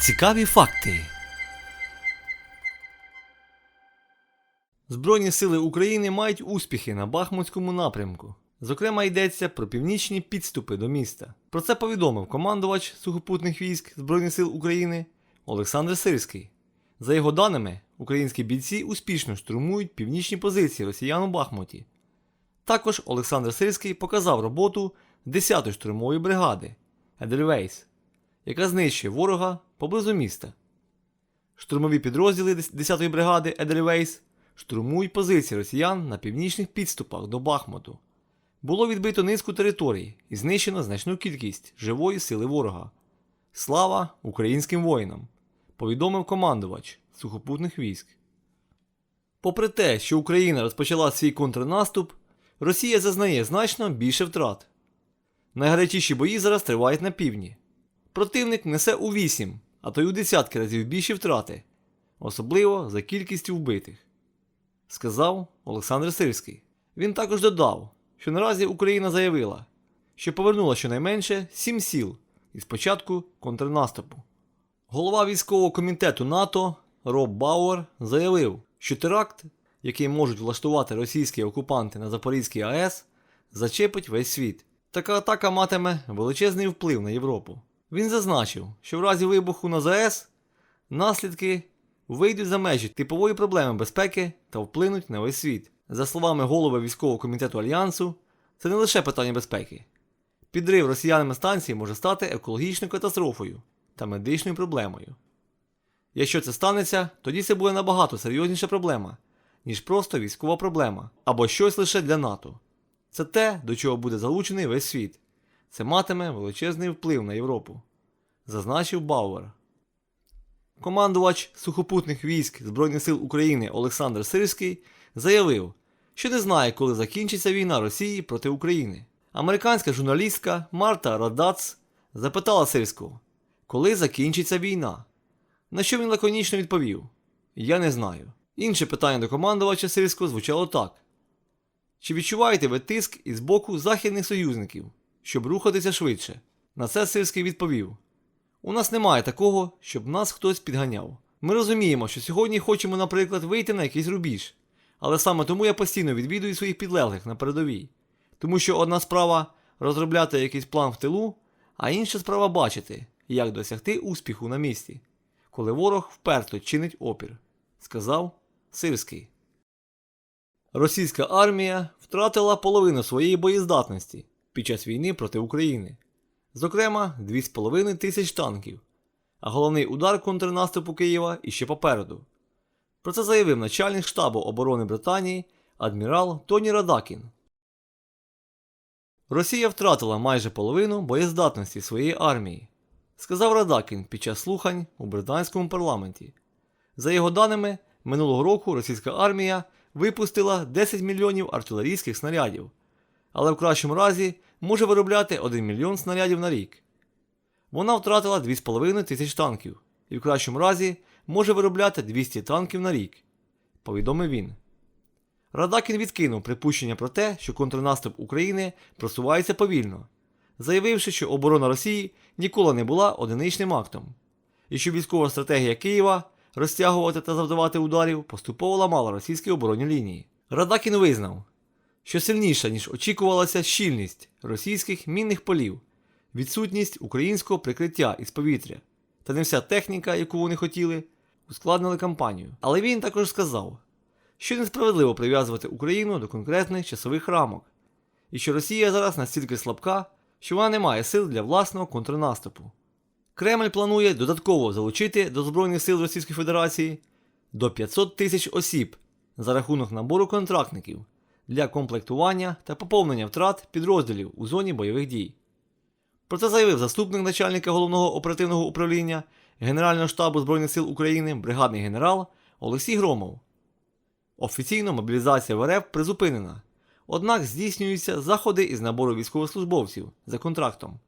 Цікаві факти. Збройні сили України мають успіхи на Бахмутському напрямку. Зокрема, йдеться про північні підступи до міста. Про це повідомив командувач сухопутних військ Збройних сил України Олександр Сирський. За його даними, українські бійці успішно штурмують північні позиції росіян у Бахмуті. Також Олександр Сирський показав роботу 10-ї штурмової бригади Едельвейс, яка знищує ворога поблизу міста. Штурмові підрозділи 10-ї бригади Едельвейс штурмують позиції росіян на північних підступах до Бахмуту. Було відбито низку територій і знищено значну кількість живої сили ворога. Слава українським воїнам! повідомив командувач сухопутних військ. Попри те, що Україна розпочала свій контрнаступ, Росія зазнає значно більше втрат. Найгарячіші бої зараз тривають на півдні. Противник несе у 8, а то й у десятки разів більші втрати, особливо за кількістю вбитих, сказав Олександр Сирський. Він також додав, що наразі Україна заявила, що повернула щонайменше 7 сіл із початку контрнаступу. Голова військового комітету НАТО Роб Бауер заявив, що теракт, який можуть влаштувати російські окупанти на Запорізькій АЕС, зачепить весь світ. Така атака матиме величезний вплив на Європу. Він зазначив, що в разі вибуху на ЗАЕС наслідки вийдуть за межі типової проблеми безпеки та вплинуть на весь світ. За словами голови військового комітету Альянсу, це не лише питання безпеки. Підрив росіянами станції може стати екологічною катастрофою та медичною проблемою. Якщо це станеться, тоді це буде набагато серйозніша проблема, ніж просто військова проблема або щось лише для НАТО. Це те, до чого буде залучений весь світ. Це матиме величезний вплив на Європу, зазначив Бауер. Командувач сухопутних військ Збройних сил України Олександр Сирський заявив, що не знає, коли закінчиться війна Росії проти України. Американська журналістка Марта Радац запитала Сирського, коли закінчиться війна. На що він лаконічно відповів: Я не знаю. Інше питання до командувача Сирського звучало так: Чи відчуваєте ви тиск із боку західних союзників, щоб рухатися швидше? На це Сирський відповів: У нас немає такого, щоб нас хтось підганяв. Ми розуміємо, що сьогодні хочемо, наприклад, вийти на якийсь рубіж, але саме тому я постійно відвідую своїх підлеглих на передовій. Тому що одна справа розробляти якийсь план в тилу, а інша справа бачити, як досягти успіху на місці, коли ворог вперто чинить опір, сказав Сирський. Російська армія втратила половину своєї боєздатності під час війни проти України, зокрема 2,5 тисяч танків, а головний удар контрнаступу Києва іще попереду. Про це заявив начальник штабу оборони Британії адмірал Тоні Радакін. Росія втратила майже половину боєздатності своєї армії, сказав Радакін під час слухань у британському парламенті. За його даними, минулого року російська армія випустила 10 мільйонів артилерійських снарядів, але в кращому разі може виробляти 1 мільйон снарядів на рік. Вона втратила 2,5 тисяч танків і в кращому разі може виробляти 200 танків на рік, повідомив він. Радакін відкинув припущення про те, що контрнаступ України просувається повільно, заявивши, що оборона Росії ніколи не була одиничним актом, і що військова стратегія Києва розтягувати та завдавати ударів поступово ламала російські оборонні лінії. Радакін визнав, що сильніша, ніж очікувалася щільність російських мінних полів, відсутність українського прикриття із повітря та не вся техніка, яку вони хотіли, ускладнили кампанію. Але він також сказав, що несправедливо прив'язувати Україну до конкретних часових рамок, і що Росія зараз настільки слабка, що вона не має сил для власного контрнаступу. Кремль планує додатково залучити до Збройних сил Російської Федерації до 500 тисяч осіб за рахунок набору контрактників для комплектування та поповнення втрат підрозділів у зоні бойових дій. Про це заявив заступник начальника головного оперативного управління Генерального штабу Збройних сил України бригадний генерал Олексій Громов. Офіційно мобілізація в РФ призупинена, однак здійснюються заходи із набору військовослужбовців за контрактом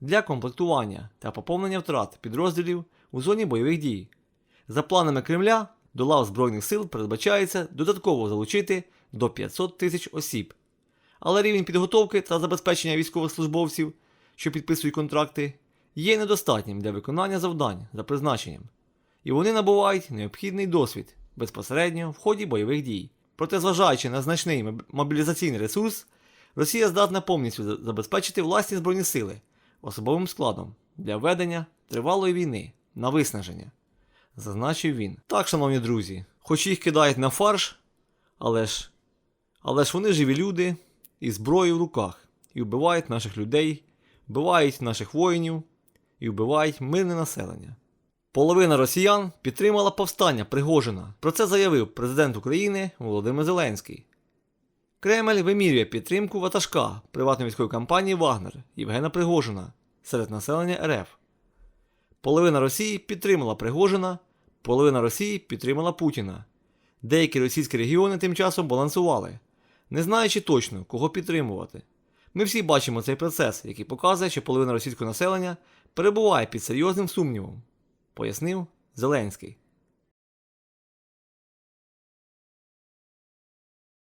для комплектування та поповнення втрат підрозділів у зоні бойових дій. За планами Кремля, до лав Збройних сил передбачається додатково залучити до 500 тисяч осіб. Але рівень підготовки та забезпечення військовослужбовців, що підписують контракти, є недостатнім для виконання завдань за призначенням, і вони набувають необхідний досвід безпосередньо в ході бойових дій. Проте, зважаючи на значний мобілізаційний ресурс, Росія здатна повністю забезпечити власні збройні сили особовим складом для ведення тривалої війни на виснаження, зазначив він. Так, шановні друзі, хоч їх кидають на фарш, але ж, але ж вони живі люди і зброю в руках, і вбивають наших людей, вбивають наших воїнів і вбивають мирне населення. Половина росіян підтримала повстання Пригожина. Про це заявив президент України Володимир Зеленський. Кремль вимірює підтримку ватажка приватної військової компанії Вагнер Євгена Пригожина серед населення РФ. Половина Росії підтримала Пригожина, половина Росії підтримала Путіна. Деякі російські регіони тим часом балансували, не знаючи точно, кого підтримувати. Ми всі бачимо цей процес, який показує, що половина російського населення перебуває під серйозним сумнівом, пояснив Зеленський.